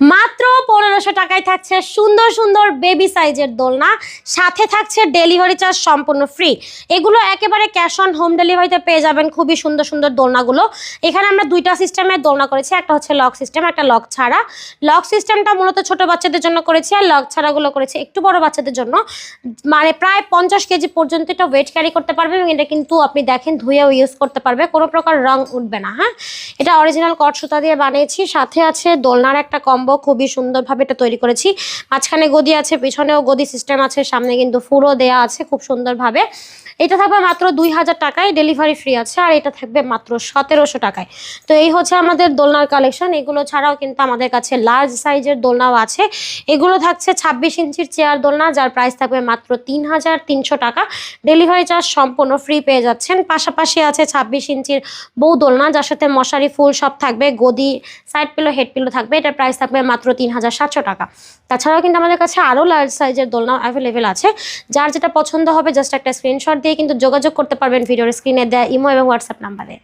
মাত্র পনেরোশো টাকায় থাকছে সুন্দর সুন্দর বেবি সাইজের দোলনা। সাথে থাকছে ডেলিভারি চার্জ সম্পূর্ণ ফ্রি এগুলো একেবারে ক্যাশ অন হোম ডেলিভারিতে পেয়ে যাবেন খুবই সুন্দর সুন্দর দোলনাগুলো। এখানে আমরা দুইটা সিস্টেমের দোলনা করেছি, একটা হচ্ছে লক সিস্টেম একটা লক ছাড়া। লক সিস্টেমটা মূলত ছোট বাচ্চাদের জন্য করেছি আর লক ছাড়াগুলো করেছি একটু বড় বাচ্চাদের জন্য। মানে প্রায় পঞ্চাশ কেজি পর্যন্ত এটা ওয়েট ক্যারি করতে পারবে এবং এটা কিন্তু আপনি দেখেন ধুয়েও ইউজ করতে পারবে। কোনো প্রকার রং উঠবে না হ্যাঁ? এটা অরিজিনাল কট সুতা দিয়ে বানিয়েছি। সাথে আছে দোলনার একটা কম্বো খুবই সুন্দরভাবে এটা তৈরি করেছি। মাঝখানে গদি আছে, পিছনেও গদি সিস্টেম আছে, সামনে কিন্তু ফুরো দেয়া আছে খুব সুন্দরভাবে। এটা থাকবে মাত্র দুই হাজার টাকায় ডেলিভারি ফ্রি আছে আর এটা থাকবে মাত্র সতেরোশো টাকায়। তো এই হচ্ছে আমাদের দোলনার কালেকশন এগুলো ছাড়াও কিন্তু আমাদের কাছে লার্জ সাইজের দোলনাও আছে। এগুলো থাকছে ছাব্বিশ ইঞ্চির চেয়ার দোলনা, যার প্রাইস থাকবে মাত্র তিন হাজার তিনশো টাকা। ডেলিভারি চার্জ সম্পূর্ণ ফ্রি পেয়ে যাচ্ছেন। পাশাপাশি আছে ছাব্বিশ ইঞ্চির বউ দোলনা, যার সাথে মশারি, ফুল সব থাকবে, গদি সাইড পিলো হেড পিলো থাকবে। এটার প্রাইস থাকবে মাত্র তিন হাজার সাতশো টাকা। তাছাড়াও কিন্তু আমাদের কাছে আরও লার্জ সাইজের দোলনা অ্যাভেলেবেল আছে। যার যেটা পছন্দ হবে জাস্ট একটা স্ক্রিনশট দিয়ে কিন্তু যোগাযোগ করতে পারবেন ভিডিওর স্ক্রিনে দেওয়া ইমো এবং হোয়াটসঅ্যাপ নাম্বারে